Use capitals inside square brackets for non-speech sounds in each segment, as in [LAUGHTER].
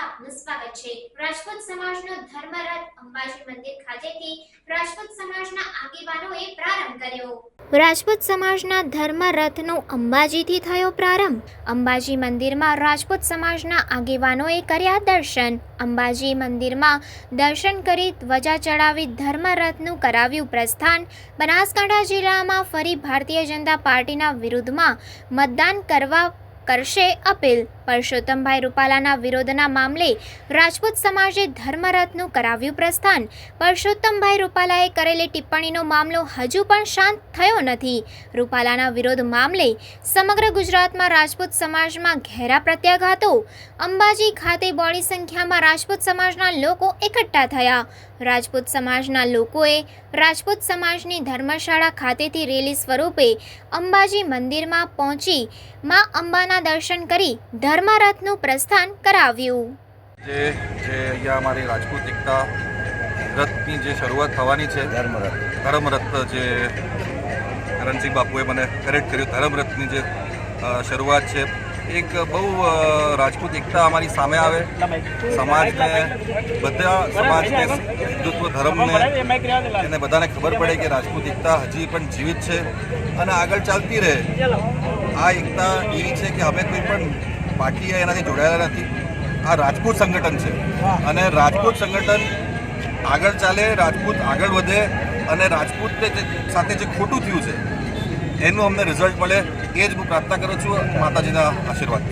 રાજપૂત સમાજનો રાજપૂત સમાજના ધર્મરથનો અંબાજીથી થયો પ્રારંભ. અંબાજી મંદિરમાં રાજપૂત સમાજના આગેવાનોએ કર્યા દર્શન. અંબાજી મંદિરમાં દર્શન કરી ધ્વજા ચડાવી ધર્મરથનું કરાવ્યું પ્રસ્થાન. બનાસકાંઠા જિલ્લામાં ફરી ભારતીય જનતા પાર્ટીના વિરુદ્ધમાં મતદાન કરવા કરશે અપીલ. પરસોત્તમભાઈ રૂપાલાના વિરોધના મામલે રાજપૂત સમાજે ધર્મરથનું કરાવ્યું પ્રસ્થાન. પરસોત્તમભાઈ રૂપાલાએ કરેલી ટિપ્પણીનો મામલો હજુ પણ શાંત થયો નથી. રૂપાલાના વિરોધ મામલે સમગ્ર ગુજરાતમાં રાજપૂત સમાજમાં ઘેરા પ્રત્યાઘાતો. અંબાજી ખાતે બોડી સંખ્યામાં રાજપૂત સમાજના લોકો એકઠા થયા. રાજપૂત સમાજના લોકોએ રાજપૂત સમાજની ધર્મશાળા ખાતેથી રેલી સ્વરૂપે અંબાજી મંદિરમાં પહોંચી મા અંબાના દર્શન કરી ધર્મરથનું પ્રસ્થાન કરાવ્યું. જે જે અહીંયા અમારી રાજપૂત એકતા રથની જે શરૂઆત થવાની છે ધર્મરથ. ધર્મરથ જે કરણસિંહ બાપુએ મને કરેક્ટ કર્યું ધર્મરથની જે શરૂઆત છે એક બહુ રાજપૂત એકતા અમારી સામે આવે. સમાજને બધા સમાજને હિન્દુત્વ ધર્મને એને બધાને ખબર પડે કે રાજપૂત એકતા હજી પણ જીવિત છે અને આગળ ચાલતી રહે. આ એકતા એવી છે કે અમે કોઈ પણ પાર્ટી એનાથી જોડાયેલા નથી. આ રાજપૂત સંગઠન છે. અને રાજપૂત સંગઠન આગળ ચાલે, રાજપૂત આગળ વધે અને રાજપૂત સાથે જે ખોટું થયું છે, એનું અમને રિઝલ્ટ મળે. એ જ હું પ્રાર્થના કરું છું. માતાજીના આશીર્વાદ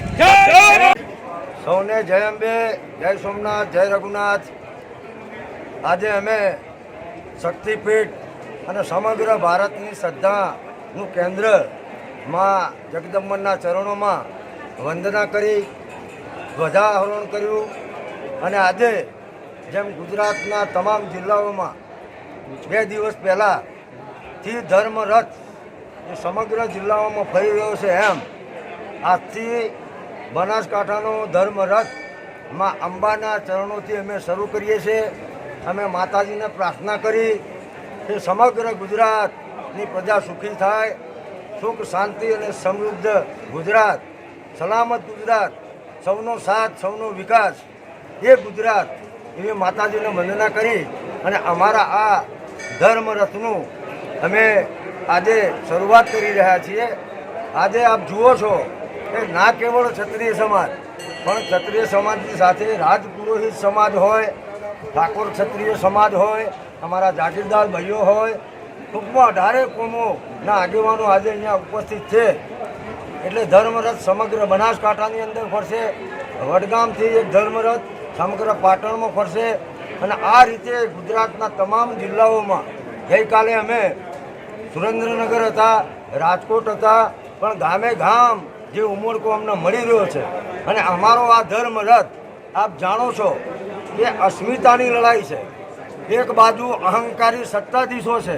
સૌને જય અંબે, જય સોમનાથ, જય રઘુનાથ. આજે અમે શક્તિપીઠ અને સમગ્ર ભારતની શ્રદ્ધાનું કેન્દ્રમાં જગદંબનના ચરણોમાં વંદના કરી, ધ્વજારોહણ કર્યું અને આજે જેમ ગુજરાતના તમામ જિલ્લાઓમાં બે દિવસ પહેલાંથી ધર્મરથ જે સમગ્ર જિલ્લાઓમાં ફરી રહ્યો છે એમ, આજથી બનાસકાંઠાનો ધર્મરથમાં અંબાના ચરણોથી અમે શરૂ કરીએ છીએ. અમે માતાજીને પ્રાર્થના કરી કે સમગ્ર ગુજરાતની પ્રજા સુખી થાય, સુખ, શાંતિ અને સમૃદ્ધ ગુજરાત સલામત ગુજરાત, સૌનો સાથ, સૌનો વિકાસ. એ ગુજરાત, એવી માતાજીને વંદના કરી અને અમારા આ ધર્મરથનું અમે આજે શરૂઆત કરી રહ્યા છીએ. આજે આપ જુઓ છો કે ના કેવળ ક્ષત્રિય સમાજ, પણ ક્ષત્રિય સમાજની સાથે રાજપુરોહિત સમાજ હોય, ઠાકોર ક્ષત્રિય સમાજ હોય, અમારા જાગીરદાર ભાઈઓ હોય, ટૂંકમાં અઢારે કોમોના આગેવાનો આજે અહીંયા ઉપસ્થિત છે. એટલે ધર્મરથ સમગ્ર બનાસકાંઠાની અંદર ફરશે. વડગામથી એક ધર્મરથ સમગ્ર પાટણમાં ફરશે. અને આ રીતે ગુજરાતના તમામ જિલ્લાઓમાં ગઈકાલે અમે સુરેન્દ્રનગર હતા, રાજકોટ હતા, પણ ગામે ગામ જે ઉમળકો અમને મળી રહ્યો છે. અને અમારો આ ધર્મરથ, આપ જાણો છો કે અસ્મિતાની લડાઈ છે. એક બાજુ અહંકારી સત્તાધીશો છે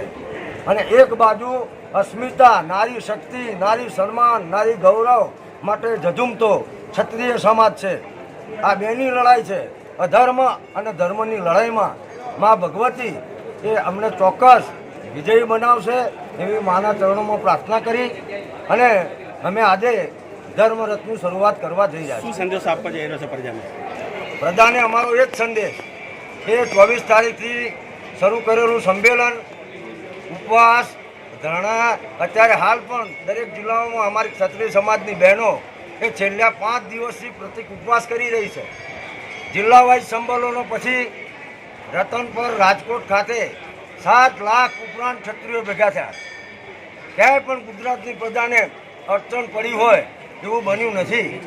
અને એક બાજુ અસ્મિતા નારી શક્તિ નારી સન્માન નારી ગૌરવ માટે ઝઝુમતો ક્ષત્રિય સમાજ છે. આ બેની લડાઈ છે. અધર્મ અને ધર્મની લડાઈમાં મા ભગવતી એ અમને ચોક્કસ વિજયી બનાવશે એવી માના ચરણોમાં પ્રાર્થના કરી અને અમે આજે ધર્મરથની શરૂઆત કરવા જઈ રહ્યા છીએ. શું સંદેશ આપવા જઈ રહ્યો છે પ્રજાને? પ્રજાને અમારો જ સંદેશ કે ચોવીસ તારીખથી શરૂ કરેલું સંમેલન ઉપવાસ ધરણા અત્યારે હાલ પણ દરેક જિલ્લાઓમાં અમારી ક્ષત્રિય સમાજની બહેનો એ છેલ્લા પાંચ દિવસથી પ્રતિક ઉપવાસ કરી રહી છે. જિલ્લા વાઇઝ પછી રતનપર રાજકોટ ખાતે સાત લાખ ઉપરાંત ક્ષત્રિયો ભેગા થયા. ક્યાંય પણ ગુજરાતની પ્રજાને અડચણ પડી હોય એવું બન્યું નથી.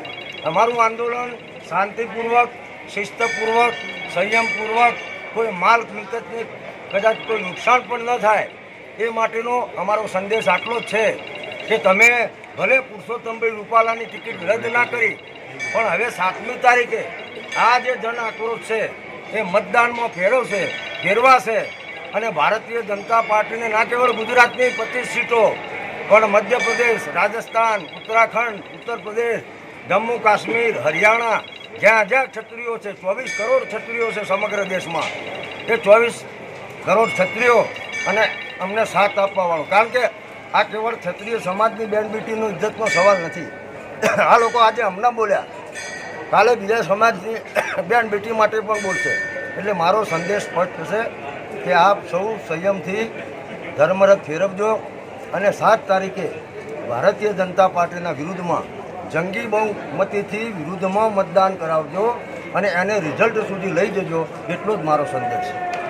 અમારું આંદોલન શાંતિપૂર્વક, શિસ્તપૂર્વક, સંયમપૂર્વક, કોઈ માલ મિલકતને કદાચ કોઈ નુકસાન પણ ન થાય એ માટેનો અમારો સંદેશ આટલો જ છે કે તમે ભલે પુરુષોત્તમભાઈ રૂપાલાની ટિકિટ રદ ના કરી, પણ હવે સાતમી તારીખે આ જે જન આક્રોશ છે, એ મતદાનમાં ફેરવશે ફેરવાશે અને ભારતીય જનતા પાર્ટીને ના કેવળ ગુજરાતની પચીસ સીટો, પણ મધ્યપ્રદેશ, રાજસ્થાન, ઉત્તરાખંડ ઉત્તર પ્રદેશ જમ્મુ કાશ્મીર, હરિયાણા, જ્યાં જ્યાં ક્ષત્રિયો છે, ચોવીસ કરોડ ક્ષત્રિયો છે સમગ્ર દેશમાં. એ ચોવીસ કરોડ ક્ષત્રિયો અને અમને સાથ આપવાવાળો. કારણ કે આ કેવળ ક્ષત્રિય સમાજની બેન બેટીનો ઇજ્જતનો સવાલ નથી. આ લોકો આજે હમણાં બોલ્યા. કાલે બીજા સમાજની [COUGHS] બેન બેટી માટે પણ બોલશે. એટલે મારો સંદેશ સ્પષ્ટ છે કે આપ સૌ સંયમથી ધર્મરથ ફેરવજો અને સાત તારીખે ભારતીય જનતા પાર્ટીના વિરુદ્ધમાં જંગી બહુમતીથી વિરુદ્ધમાં મતદાન કરાવજો અને એને રિઝલ્ટ સુધી લઈ જજો, એટલો જ મારો સંદેશ છે.